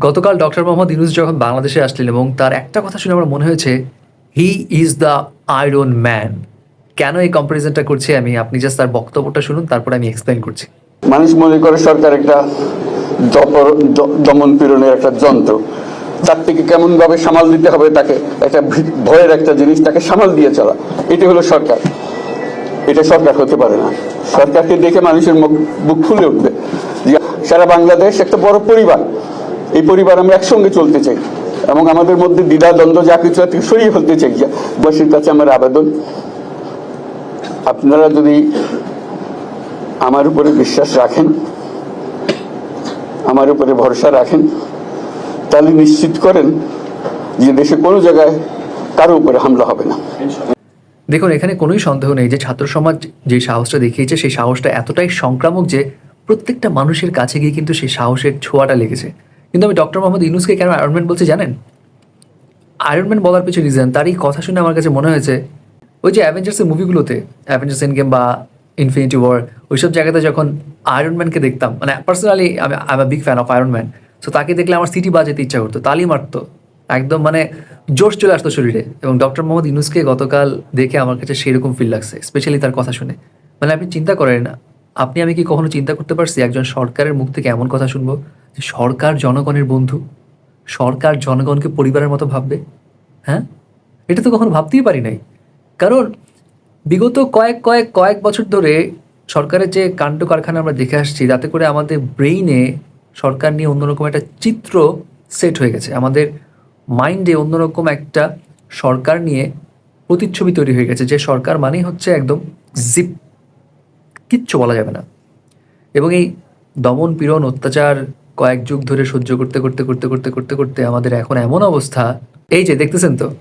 গতকাল ডক্টর মোহাম্মদ ইউনুস যখন বাংলাদেশে আসলেন এবং তার একটা কথা শুনে আমার মনে হয়েছে, he is the Iron Man. কেন এই কম্পারিজনটা করছি? আমি, আপনি জাস্ট তার বক্তব্যটা শুনুন, তারপর আমি এক্সপ্লেন করছি। মানুষ মনে করে সরকার একটা দমন পীড়নের একটা যন্ত্র। তার থেকে কেমন ভাবে সামাল দিতে হবে তাকে? একটা ভয়ের একটা জিনিস তাকে সামাল দিয়ে চলা। এটা হলো সরকার। এটা সরকার হতে পারে না। সরকারকে দেখে মানুষের মুখ ফুলে উঠবে। সারা বাংলাদেশ একটা বড় পরিবার। এই পরিবার আমরা একসঙ্গে চলতে চাই এবং আমাদের মধ্যে দ্বিধা, দ্বন্দ্ব, যা কিছু আছে সরিয়ে ফেলতে চাই। দেশের কাছে আমার আবেদন, আপনারা যদি আমার উপরে বিশ্বাস রাখেন, আমার উপরে ভরসা রাখেন, তাহলে নিশ্চিত করেন যে দেশে কোনো জায়গায় কারও উপরে হামলা হবে না। দেখুন, এখানে কোনোই সন্দেহ নেই যে ছাত্র সমাজ যে সাহসটা দেখিয়েছে, সেই সাহসটা এতটাই সংক্রামক যে প্রত্যেকটা মানুষের কাছে গিয়ে কিন্তু সেই সাহসের ছোঁয়াটা লেগেছে। কিন্তু আমি ডক্টর মোহাম্মদ ইউনুসকে কেন আয়রনম্যান বলছি জানেন? আয়রনম্যান বলার পিছু রিজন তার এই কথা শুনে আমার কাছে মনে হয়েছে, ওই যে অ্যাভেঞ্জার্সের মুভিগুলোতে অ্যাভেঞ্জার্স এন গেম বা ইনফিনিটি ওয়ার ওইসব জায়গাতে যখন আয়রনম্যানকে দেখতাম মানে পার্সোনালি আমি I big fan of Iron Man so তাকে দেখলে আমার সিটি বাজাতে ইচ্ছা করতো, তালি মারতো, একদম মানে জোশ চলে আসতো শরীরে, এবং ডক্টর মোহাম্মদ ইউনুসকে গতকাল দেখে আমার কাছে সেরকম ফিল লাগছে স্পেশালি তার কথা শুনে। মানে আপনি চিন্তা করেন আপনি, আমি কি কখনো চিন্তা করতে পারছি একজন সরকারের মুখ থেকে এমন কথা শুনব? যে সরকার জনগণের বন্ধু, সরকার জনগণকে পরিবারের মতো ভাববে হ্যাঁ? এটা তো কখনো ভাবতেই পারি নাই। কারণ বিগত কয়েক কয়েক কয়েক বছর ধরে সরকারের যে কাণ্ড কারখানা আমরা দেখে আসছি, তাতে করে আমাদের ব্রেইনে সরকার নিয়ে অন্যরকম একটা চিত্র সেট হয়ে গেছে। আমাদের মাইন্ডে অন্যরকম একটা সরকার নিয়ে প্রতিচ্ছবি তৈরি হয়ে গেছে, যে সরকার মানেই হচ্ছে একদম জিপ কিচ্ছু বলা যাবে না। এবং এই দমন পীড়ন, অত্যাচার কয়েক যুগ ধরে সহ্য করতে করতে করতে করতে করতে করতে আমাদের এখন এমন অবস্থা। এই যে, দেখতেছেন তো?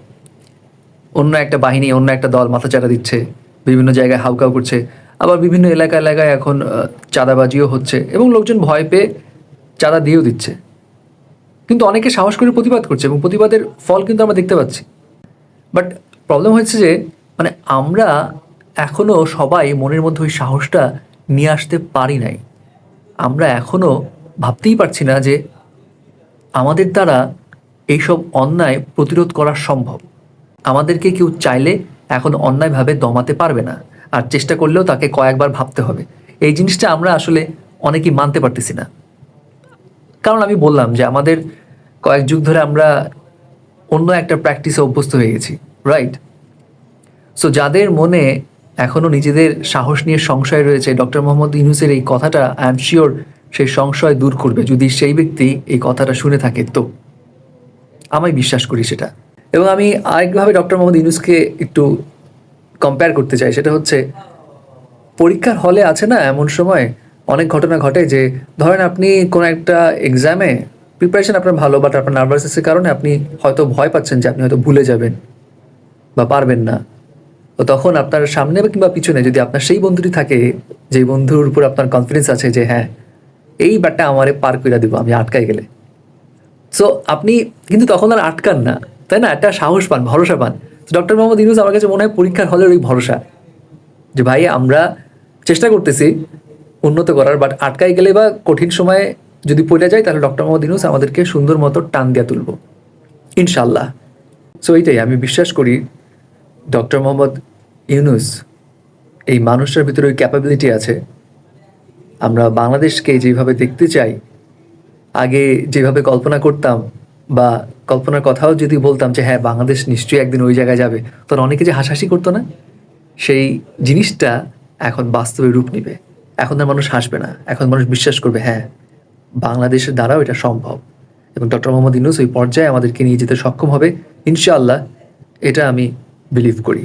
অন্য একটা বাহিনী, অন্য একটা দল মাথা মাথাচাড়া দিচ্ছে, বিভিন্ন জায়গায় হাউকাউ করছে, আবার বিভিন্ন এলাকা এলাকায় এখন চাঁদাবাজিও হচ্ছে এবং লোকজন ভয় পেয়ে চাঁদা দিয়েও দিচ্ছে। কিন্তু অনেকে সাহস করে প্রতিবাদ করছে এবং প্রতিবাদের ফল কিন্তু আমরা দেখতে পাচ্ছি। বাট প্রবলেম হচ্ছে যে মানে আমরা এখনও সবাই মনের মধ্যে ওই সাহসটা নিয়ে আসতে পারি নাই। আমরা এখনও ভাবতেই পারছি না যে আমাদের দ্বারা এইসব অন্যায় প্রতিরোধ করা সম্ভব। আমাদেরকে কেউ চাইলে এখন অন্যায়ভাবে দমাতে পারবে না, আর চেষ্টা করলেও তাকে কয়েকবার ভাবতে হবে। এই জিনিসটা আমরা আসলে অনেকেই মানতে পারতেছি না। কারণ আমি বললাম যে আমাদের কয়েক যুগ ধরে আমরা অন্য একটা প্র্যাকটিসে অভ্যস্ত হয়ে গেছি, রাইট? সো যাদের মনে এখনও নিজেদের সাহস নিয়ে সংশয় রয়েছে, ডক্টর মোহাম্মদ ইউনুসের এই কথাটা আই এম শিওর সেই সংশয় দূর করবে যদি সেই ব্যক্তি এই কথাটা শুনে থাকে। তো আমি বিশ্বাস করি সেটা। এবং আমি আরেকভাবে ডক্টর মোহাম্মদ ইউনুসকে একটু কম্পেয়ার করতে চাই। সেটা হচ্ছে, পরীক্ষার হলে আছে না এমন সময় অনেক ঘটনা ঘটে যে, ধরেন আপনি কোনো একটা এক্সামে প্রিপারেশন আপনার ভালো বাট আপনার নার্ভাসনেসের কারণে আপনি হয়তো ভয় পাচ্ছেন যে আপনি হয়তো ভুলে যাবেন বা পারবেন না। তো তখন আপনার সামনে বা কিংবা পিছনে যদি আপনার সেই বন্ধুটি থাকে, যেই বন্ধুর উপর আপনার কনফিডেন্স আছে যে হ্যাঁ এই ব্যাটটা আমারে পার করে দিব, আমি আটকাই গেলে। সো আপনি কিন্তু তখন আর আটকান না, তাই না? একটা সাহস পান, ভরসা পান। ডক্টর মোহাম্মদ ইউনুস আমার কাছে মনে হয় পরীক্ষার হলের ওই ভরসা, যে ভাই, আমরা চেষ্টা করতেছি উন্নত করার বাট আটকাই গেলে বা কঠিন সময়ে যদি পড়ে যায়, তাহলে ডক্টর মোহাম্মদ ইউনুস আমাদেরকে সুন্দর মতো টান দিয়ে তুলব। ইনশাল্লাহ সো এইটাই, আমি বিশ্বাস করি ডক্টর মোহাম্মদ ইউনুস এই মানুষটার ভিতরে ওই ক্যাপাবিলিটি আছে। আমরা বাংলাদেশকে যেভাবে দেখতে চাই, আগে যেভাবে কল্পনা করতাম বা কল্পনার কথাও যদি বলতাম যে হ্যাঁ বাংলাদেশ নিশ্চয়ই একদিন ওই জায়গায় যাবে, তখন অনেকে যে হাসাহাসি করতো না? সেই জিনিসটা এখন বাস্তবে রূপ নিবে। এখন আর মানুষ হাসবে না। এখন মানুষ বিশ্বাস করবে হ্যাঁ বাংলাদেশের দ্বারাও এটা সম্ভব। এবং ডক্টর মোহাম্মদ ইউনুস ওই পর্যায়ে আমাদেরকে নিয়ে যেতে সক্ষম হবে। ইনশাআল্লাহ, এটা আমি বিলিভ করি।